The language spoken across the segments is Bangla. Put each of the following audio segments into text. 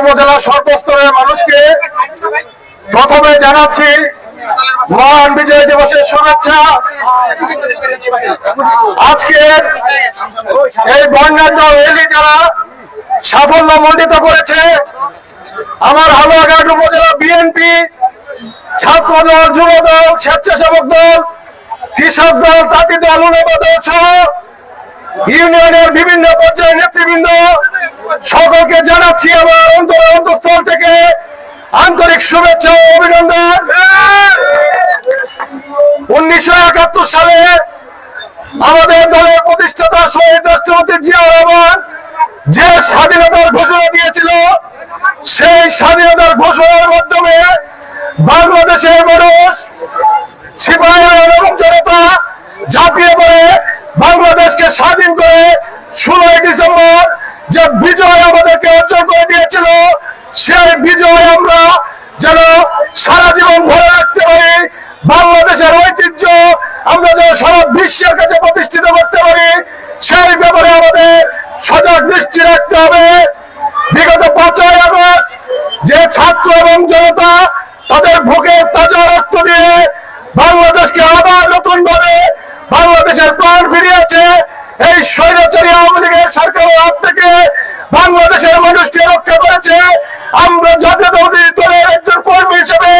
উপজেলার সর্বস্তরের মানুষকে জানাচ্ছি মহান বিজয় দিবসের এই সাফল্য মণ্ডিত করেছে আমার হালুয়াঘাট উপজেলা বিএনপি ছাত্র দল যুব দল স্বেচ্ছাসেবক দল কৃষক দল তাঁতি দল অনুবাদ সহ ইউনিয়নের বিভিন্ন পর্যায়ের নেতৃবৃন্দ, সকলকে জানাচ্ছি আমার অন্তর অন্তঃস্থল থেকে আন্তরিক শুভেচ্ছা ও অভিনন্দন। উনিশশো একাত্তর সালে আমাদের দলের প্রতিষ্ঠাতা শহীদ রাষ্ট্রপতি জিয়াউর রহমান যে স্বাধীনতার ঘোষণা দিয়েছিল, সেই স্বাধীনতার ঘোষণার মাধ্যমে বাংলাদেশের মানুষ সিপাহীরা এবং জনতা ঝাঁপিয়ে পড়ে বাংলাদেশকে স্বাধীন করে ষোলোই ডিসেম্বর যে বিজয় আমাদেরকে অর্জন করে দিয়েছিল, সেই বিজয় আমরা যেন সারা জীবন ধরে রাখতে পারি, বাংলাদেশের ঐতিহ্য আমরা যেন সারা বিশ্বের কাছে প্রতিষ্ঠিত করতে পারি, সেই ব্যাপারে আমাদের সজাগ দৃষ্টি রাখতে হবে। বিগত পাঁচই আগস্ট যে ছাত্র এবং জনতা তাদের বাংলাদেশের প্রাণ ফিরিয়েছে এই স্বৈরাচারী আওয়ামী লীগের সরকারের হাত থেকে। বাংলাদেশের মানুষকে রক্ষা করেছে। আমরা জাতীয়তাবাদী দলের একজন কর্মী হিসেবে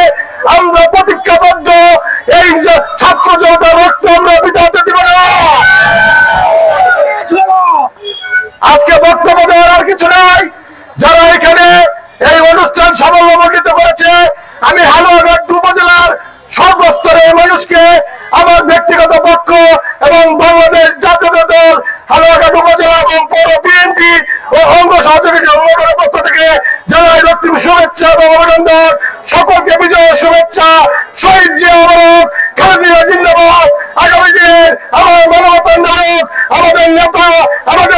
আমরা প্রতিজ্ঞাবদ্ধ। এই ছাত্র জনতার রক্ত আমরা বিতাতে দিব না। আজকে বক্তব্য দেওয়ার আর কিছু নাই। যারা এখানে এই অনুষ্ঠান সাফল্যমণ্ডিত করেছে, আমি হালুয়াঘাট সংঘ সহযোগী অঙ্গনের পক্ষ থেকে জেলায় রক্তিম শুভেচ্ছা এবং অভিনন্দন। সকলকে বিজয় শুভেচ্ছা। শহীদ জিয়া অমরক খেলাধুলা জিন্দাবাদ। আগামী দিনের আমার মানবতার নায়ক, আমাদের নেতা, আমাদের